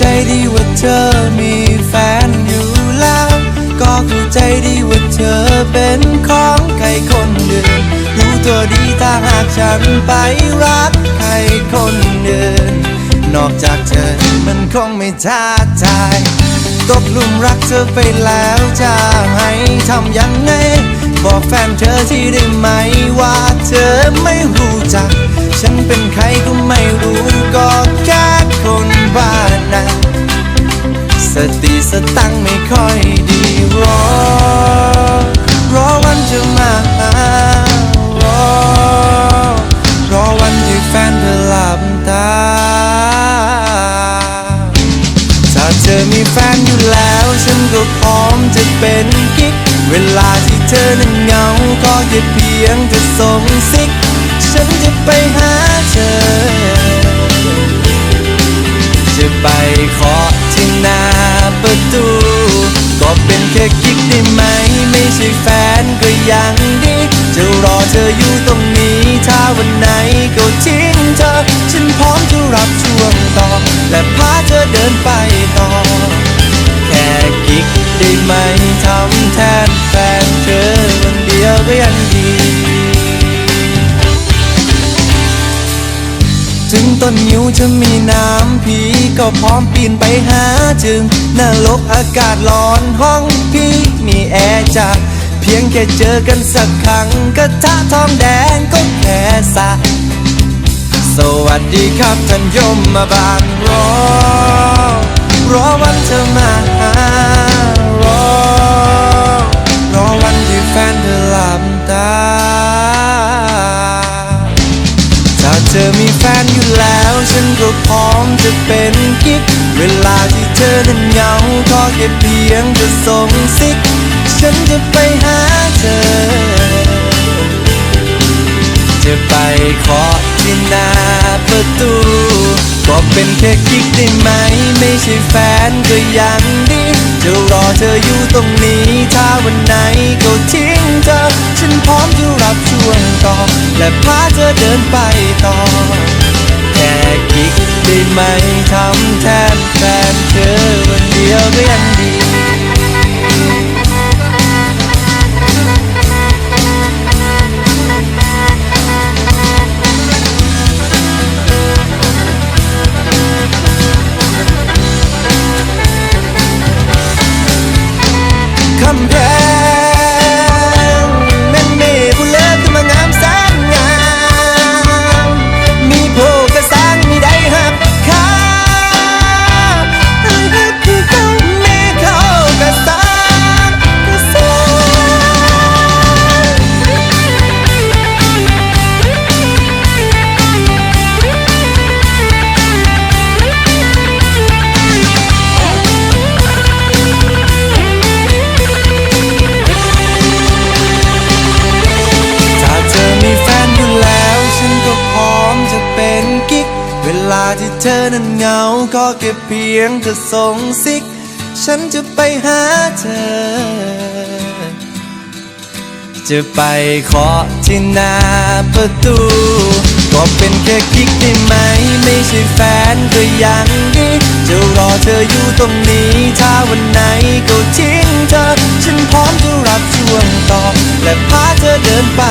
จดีว่าเธอมีแฟนอยู่แล้ว ก็เข้าใจดีว่าเธอเป็นของใครคนเดิมรู้ตัวดีถ้าหากฉันไปรักใครคนเดิมนอกจากเธอมันคงไม่ท้าทายตกหลุมรักเธอไปแล้วจะให้ทำยังไง บอกแฟนเธอที่ได้ไหมว่าเธอไม่รู้จัก ฉันเป็นใครก็ไม่รู้ สติสตังไม่ค่อยดีรอ รอวันจะมารอ รอวันที่แฟนเธอหลับตา ถ้าเธอมีแฟนอยู่แล้ว ฉันก็พร้อมจะเป็นกิ๊ก เวลาที่เธอนั้นเหงา ก็แค่เพียงจะส่งซิก ฉันจะไปหาเธอ จะไปเคาะที่หน้า ประตู ก็เป็นแค่กิ๊กได้ไหม ไม่ใช่แฟนก็ยังดี จะรอเธออยู่ตรงนี้ ถ้าวันไหนก็ทิ้งเธอ ฉันพร้อมจะรับช่วงต่อและพา ถึงต้นนิ้วจะมีน้ำพีก็พร้อมปีนไปหาจึงนรกอากาศร้อนห้องพี่มีแอร์จ้ะเพียงแค่เจอกันสักครั้งกระทะทองแดงก็แค่สะสวัสดีครับท่านยมมาบานรอ รอวันเธอมาหารอ รอวันที่แฟนเธอหลับตา ถ้าเธอมีแฟน ฉันก็พร้อมจะเป็นกิ๊ก เวลาที่เธอนั้นเหงาก็แค่เพียงจะส่งซิก ฉันจะไปหาเธอ จะไปเคาะที่หน้าประตูก็เป็นแค่กิ๊กได้ไหม ไม่ใช่แฟนก็ยังดีจะรอเธออยู่ตรงนี้ ถ้าวันไหนก็ทิ้งเธอ ฉันพร้อมจะรับช่วงต่อ และพาเธอเดิน ไม่ทำแทนแฟนเธอวันเดียวก็ยังดี เธอนั้นเหงาก็แค่เพียงเธอส่งซิก ฉันจะไปหาเธอ จะไปเคาะที่หน้าประตูก็เป็นแค่กิ๊กได้ไหม ไม่ใช่แฟนก็ยังดีจะรอเธออยู่ตรงนี้ ถ้าวันไหนก็ทิ้งเธอ ฉันพร้อมจะรับช่วงต่อ และพาเธอเดินไป